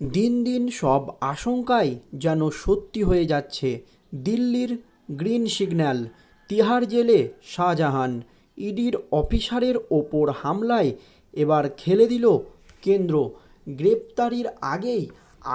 দিন দিন সব আশঙ্কাই যেন সত্যি হয়ে যাচ্ছে। দিল্লির গ্রিন সিগন্যাল, তিহার জেলে শাহজাহান, ইডির অফিসারের ওপর হামলায় এবার খেলে দিল কেন্দ্র। গ্রেপ্তারির আগেই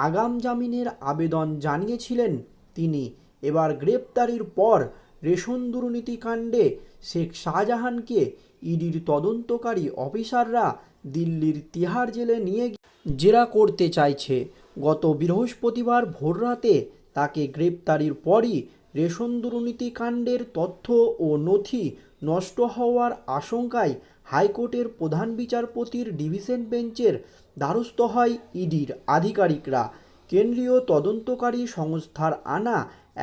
আগাম জামিনের আবেদন জানিয়েছিলেন তিনি। এবার গ্রেপ্তারির পর রেশন দুর্নীতিকাণ্ডে শেখ শাহজাহানকে ইডির তদন্তকারী অফিসাররা দিল্লির তিহার জেলে নিয়ে জেরা করতে চাইছে। গত বৃহস্পতিবার ভোররাতে তাকে গ্রেপ্তারির পরই রেশন দুর্নীতিকাণ্ডের তথ্য ও নথি নষ্ট হওয়ার আশঙ্কায় হাইকোর্টের প্রধান বিচারপতির ডিভিশন বেঞ্চের দ্বারস্থ হয় ইডির আধিকারিকরা। কেন্দ্রীয় তদন্তকারী সংস্থার আনা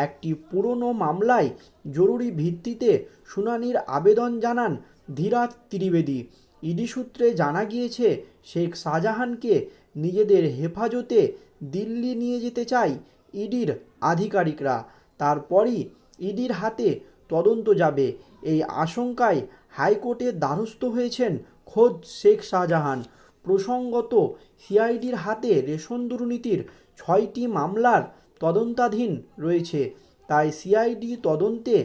একটি পুরনো মামলায় জরুরি ভিত্তিতে শুনানির আবেদন জানান ধীরাজ ত্রিবেদী। ইডি সূত্রে জানা গিয়েছে, শেখ শাহজাহানকে নিজেদের হেফাজতে দিল্লি নিয়ে যেতে চায় ইডির আধিকারিকরা। তারপরই ইডির হাতে তদন্ত যাবে। এই আশঙ্কায় হাইকোর্টের দ্বারস্থ হয়েছেন খোদ শেখ শাহজাহান। প্রসঙ্গত, সিআইডির হাতে রেশন দুর্নীতির ছয়টি মামলার তদন্তাধীন রয়েছে। তাই সিআইডি তদন্তে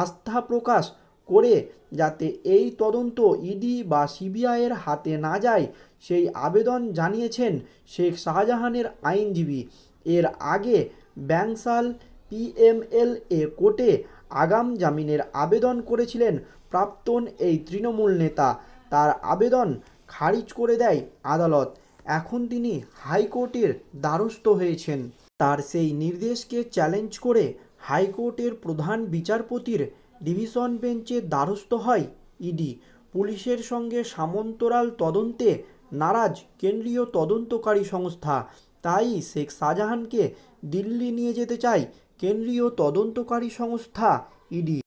আস্থা প্রকাশ করে যাতে এই তদন্ত ইডি বা সিবিআইয়ের হাতে না যায়, সেই আবেদন জানিয়েছেন শেখ শাহজাহানের আইনজীবী। এর আগে ব্যাংসাল পিএমএলএ কোর্টে আগাম জামিনের আবেদন করেছিলেন প্রাক্তন এই তৃণমূল নেতা। তার আবেদন খারিজ করে দেয় আদালত। এখন তিনি হাইকোর্টের দ্বারস্থ হয়েছেন। তার সেই নির্দেশকে চ্যালেঞ্জ করে হাইকোর্টের প্রধান বিচারপতির ডিভিশন বেঞ্চে দ্বারস্থ হয় ইডি। পুলিশের সঙ্গে সামন্তরাল তদন্তে নারাজ কেন্দ্রীয় তদন্তকারী সংস্থা। তাই শেখ শাহজাহানকে দিল্লি নিয়ে যেতে চায় কেন্দ্রীয় তদন্তকারী সংস্থা ইডি।